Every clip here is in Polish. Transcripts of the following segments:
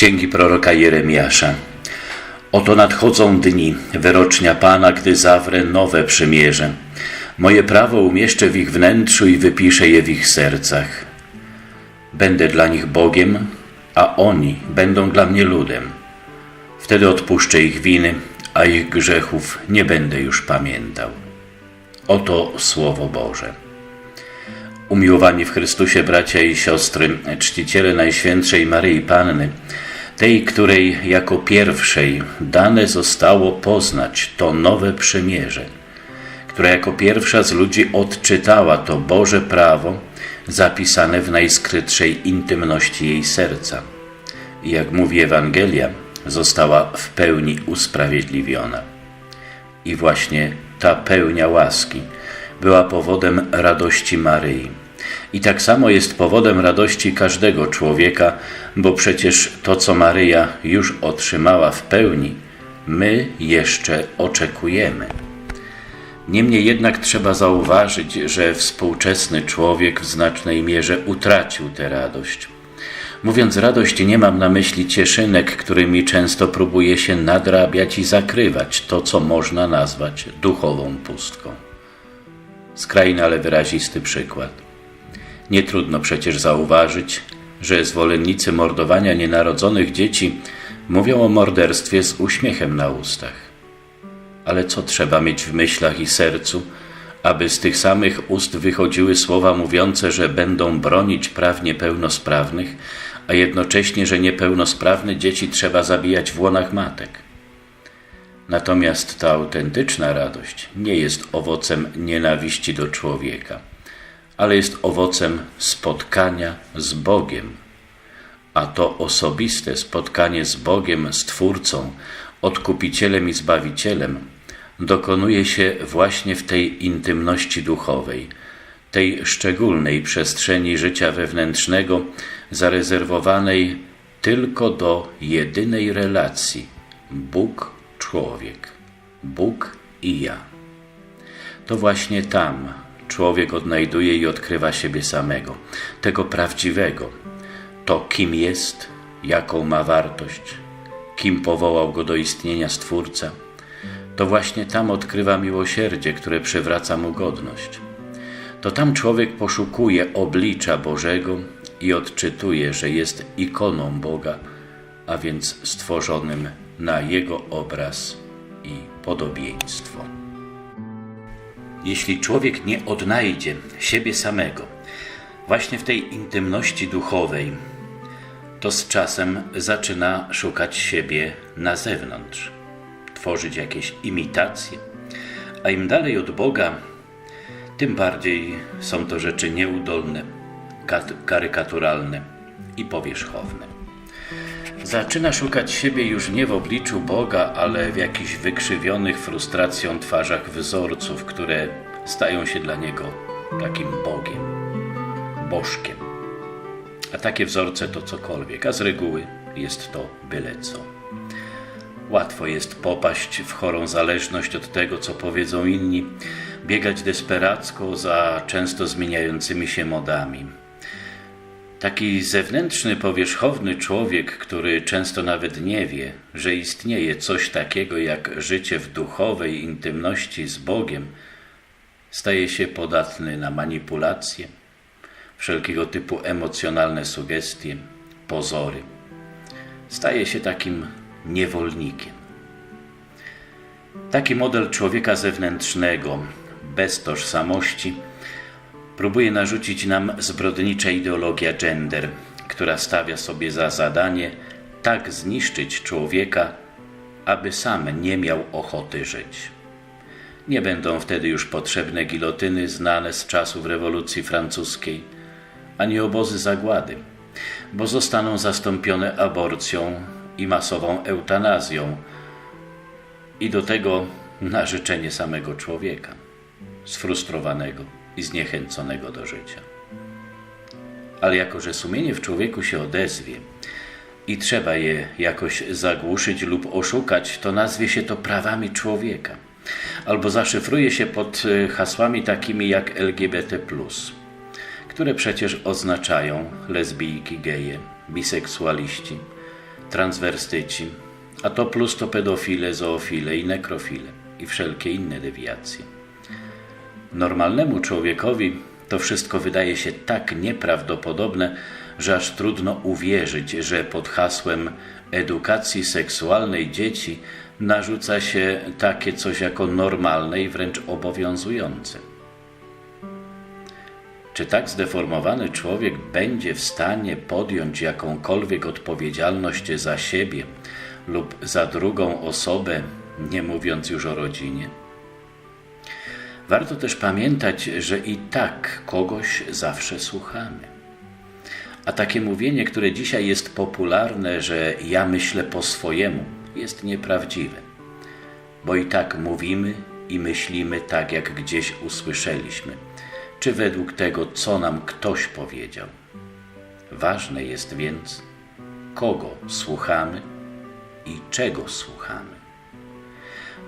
Księgi proroka Jeremiasza. Oto nadchodzą dni, wyrocznia Pana, gdy zawrę nowe przymierze. Moje prawo umieszczę w ich wnętrzu i wypiszę je w ich sercach. Będę dla nich Bogiem, a oni będą dla mnie ludem. Wtedy odpuszczę ich winy, a ich grzechów nie będę już pamiętał. Oto Słowo Boże. Umiłowani w Chrystusie bracia i siostry, czciciele Najświętszej Maryi Panny, tej, której jako pierwszej dane zostało poznać to nowe przymierze, która jako pierwsza z ludzi odczytała to Boże prawo zapisane w najskrytszej intymności jej serca. I jak mówi Ewangelia, została w pełni usprawiedliwiona. I właśnie ta pełnia łaski była powodem radości Maryi. I tak samo jest powodem radości każdego człowieka, bo przecież to, co Maryja już otrzymała w pełni, my jeszcze oczekujemy. Niemniej jednak trzeba zauważyć, że współczesny człowiek w znacznej mierze utracił tę radość. Mówiąc radość, nie mam na myśli cieszynek, którymi często próbuje się nadrabiać i zakrywać to, co można nazwać duchową pustką. Skrajny, ale wyrazisty przykład. Nie trudno przecież zauważyć, że zwolennicy mordowania nienarodzonych dzieci mówią o morderstwie z uśmiechem na ustach. Ale co trzeba mieć w myślach i sercu, aby z tych samych ust wychodziły słowa mówiące, że będą bronić praw niepełnosprawnych, a jednocześnie, że niepełnosprawne dzieci trzeba zabijać w łonach matek? Natomiast ta autentyczna radość nie jest owocem nienawiści do człowieka, ale jest owocem spotkania z Bogiem. A to osobiste spotkanie z Bogiem, Stwórcą, Odkupicielem i Zbawicielem dokonuje się właśnie w tej intymności duchowej, tej szczególnej przestrzeni życia wewnętrznego, zarezerwowanej tylko do jedynej relacji Bóg człowiek, Bóg i ja. To właśnie tam człowiek odnajduje i odkrywa siebie samego, tego prawdziwego, to kim jest, jaką ma wartość, kim powołał go do istnienia Stwórca. To właśnie tam odkrywa miłosierdzie, które przywraca mu godność. To tam człowiek poszukuje oblicza Bożego i odczytuje, że jest ikoną Boga, a więc stworzonym na Jego obraz i podobieństwo. Jeśli człowiek nie odnajdzie siebie samego, właśnie w tej intymności duchowej, to z czasem zaczyna szukać siebie na zewnątrz, tworzyć jakieś imitacje, a im dalej od Boga, tym bardziej są to rzeczy nieudolne, karykaturalne i powierzchowne. Zaczyna szukać siebie już nie w obliczu Boga, ale w jakichś wykrzywionych frustracją twarzach wzorców, które stają się dla niego takim Bogiem, Bożkiem. A takie wzorce to cokolwiek, a z reguły jest to byle co. Łatwo jest popaść w chorą zależność od tego, co powiedzą inni, biegać desperacko za często zmieniającymi się modami Taki zewnętrzny, powierzchowny człowiek, który często nawet nie wie, że istnieje coś takiego jak życie w duchowej intymności z Bogiem, staje się podatny na manipulacje, wszelkiego typu emocjonalne sugestie, pozory. Staje się takim niewolnikiem. Taki model człowieka zewnętrznego, bez tożsamości, próbuje narzucić nam zbrodnicza ideologia gender, która stawia sobie za zadanie tak zniszczyć człowieka, aby sam nie miał ochoty żyć. Nie będą wtedy już potrzebne gilotyny znane z czasów rewolucji francuskiej, ani obozy zagłady, bo zostaną zastąpione aborcją i masową eutanazją i do tego na życzenie samego człowieka, sfrustrowanego i zniechęconego do życia. Ale jako, że sumienie w człowieku się odezwie i trzeba je jakoś zagłuszyć lub oszukać, to nazwie się to prawami człowieka. Albo zaszyfruje się pod e, hasłami takimi jak LGBT, które przecież oznaczają lesbijki, geje, biseksualiści, transwerstyci, a to plus to pedofile, zoofile i nekrofile i wszelkie inne dewiacje. Normalnemu człowiekowi to wszystko wydaje się tak nieprawdopodobne, że aż trudno uwierzyć, że pod hasłem edukacji seksualnej dzieci narzuca się takie coś jako normalne i wręcz obowiązujące. Czy tak zdeformowany człowiek będzie w stanie podjąć jakąkolwiek odpowiedzialność za siebie lub za drugą osobę, nie mówiąc już o rodzinie? Warto też pamiętać, że i tak kogoś zawsze słuchamy. A takie mówienie, które dzisiaj jest popularne, że ja myślę po swojemu, jest nieprawdziwe, bo i tak mówimy i myślimy tak, jak gdzieś usłyszeliśmy, czy według tego, co nam ktoś powiedział. Ważne jest więc, kogo słuchamy i czego słuchamy.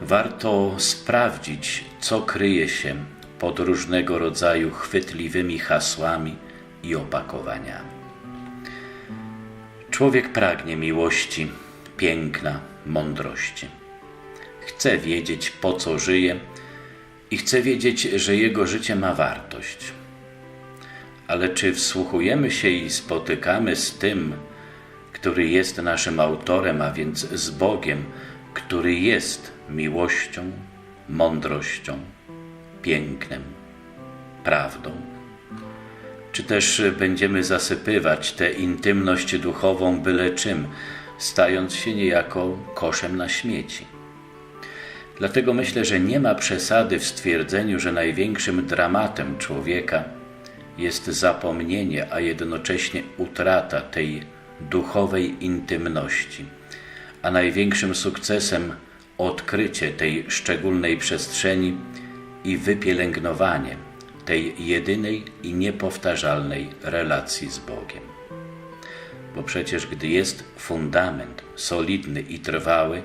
Warto sprawdzić, co kryje się pod różnego rodzaju chwytliwymi hasłami i opakowaniami. Człowiek pragnie miłości, piękna, mądrości. Chce wiedzieć, po co żyje i chce wiedzieć, że jego życie ma wartość. Ale czy wsłuchujemy się i spotykamy z tym, który jest naszym autorem, a więc z Bogiem, który jest miłością, mądrością, pięknem, prawdą? Czy też będziemy zasypywać tę intymność duchową byle czym, stając się niejako koszem na śmieci? Dlatego myślę, że nie ma przesady w stwierdzeniu, że największym dramatem człowieka jest zapomnienie, a jednocześnie utrata tej duchowej intymności, a największym sukcesem odkrycie tej szczególnej przestrzeni i wypielęgnowanie tej jedynej i niepowtarzalnej relacji z Bogiem. Bo przecież gdy jest fundament solidny i trwały,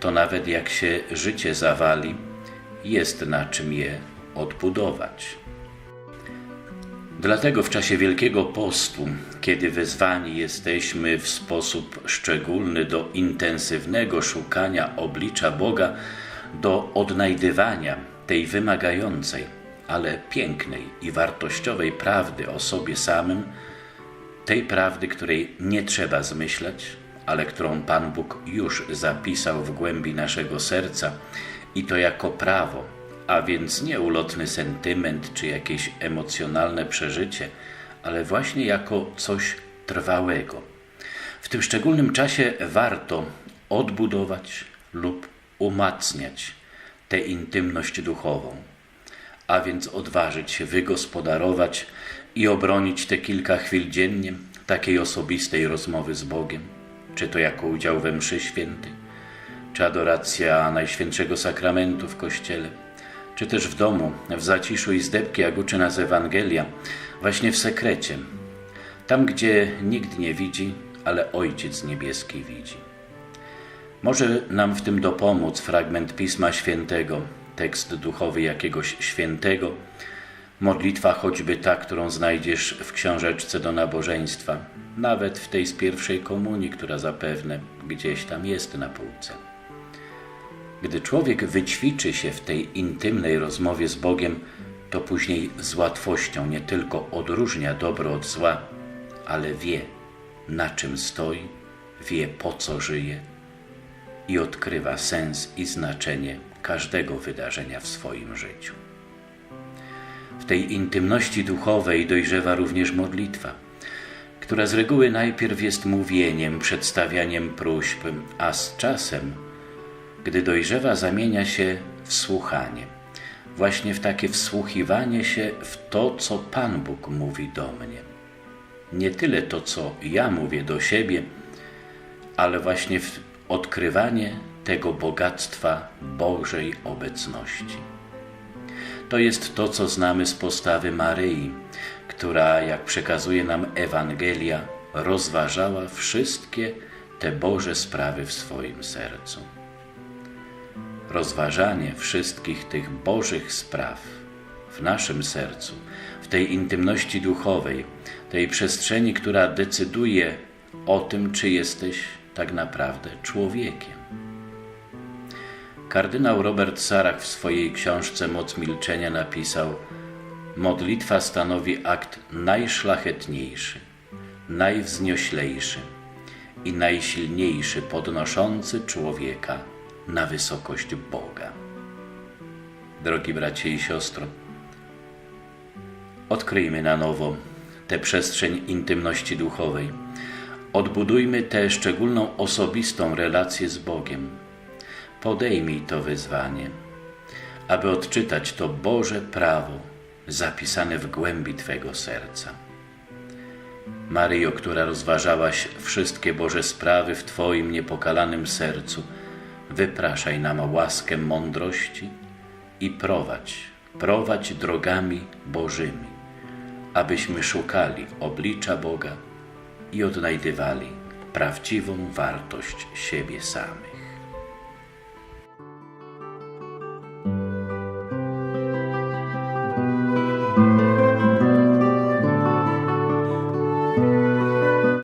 to nawet jak się życie zawali, jest na czym je odbudować. Dlatego w czasie Wielkiego Postu, kiedy wezwani jesteśmy w sposób szczególny do intensywnego szukania oblicza Boga, do odnajdywania tej wymagającej, ale pięknej i wartościowej prawdy o sobie samym, tej prawdy, której nie trzeba zmyślać, ale którą Pan Bóg już zapisał w głębi naszego serca i to jako prawo, a więc nie ulotny sentyment czy jakieś emocjonalne przeżycie, ale właśnie jako coś trwałego. W tym szczególnym czasie warto odbudować lub umacniać tę intymność duchową, a więc odważyć się wygospodarować i obronić te kilka chwil dziennie takiej osobistej rozmowy z Bogiem, czy to jako udział we mszy świętej, czy adoracja Najświętszego Sakramentu w Kościele, czy też w domu, w zaciszu i zdebki, jak uczy nas Ewangelia, właśnie w sekrecie, tam gdzie nikt nie widzi, ale Ojciec Niebieski widzi. Może nam w tym dopomóc fragment Pisma Świętego, tekst duchowy jakiegoś świętego, modlitwa choćby ta, którą znajdziesz w książeczce do nabożeństwa, nawet w tej z pierwszej komunii, która zapewne gdzieś tam jest na półce. Gdy człowiek wyćwiczy się w tej intymnej rozmowie z Bogiem, to później z łatwością nie tylko odróżnia dobro od zła, ale wie, na czym stoi, wie po co żyje i odkrywa sens i znaczenie każdego wydarzenia w swoim życiu. W tej intymności duchowej dojrzewa również modlitwa, która z reguły najpierw jest mówieniem, przedstawianiem próśb, a z czasem, gdy dojrzewa, zamienia się w słuchanie. Właśnie w takie wsłuchiwanie się w to, co Pan Bóg mówi do mnie. Nie tyle to, co ja mówię do siebie, ale właśnie w odkrywanie tego bogactwa Bożej obecności. To jest to, co znamy z postawy Maryi, która, jak przekazuje nam Ewangelia, rozważała wszystkie te Boże sprawy w swoim sercu. Rozważanie wszystkich tych Bożych spraw w naszym sercu, w tej intymności duchowej, tej przestrzeni, która decyduje o tym, czy jesteś tak naprawdę człowiekiem. Kardynał Robert Sarach w swojej książce Moc Milczenia napisał: Modlitwa stanowi akt najszlachetniejszy, najwznioślejszy i najsilniejszy podnoszący człowieka na wysokość Boga. Drogi bracie i siostro, odkryjmy na nowo tę przestrzeń intymności duchowej. Odbudujmy tę szczególną osobistą relację z Bogiem. Podejmij to wyzwanie, aby odczytać to Boże prawo zapisane w głębi Twego serca. Maryjo, która rozważałaś wszystkie Boże sprawy w Twoim niepokalanym sercu, wypraszaj nam łaskę mądrości i prowadź, prowadź drogami Bożymi, abyśmy szukali oblicza Boga i odnajdywali prawdziwą wartość siebie samych.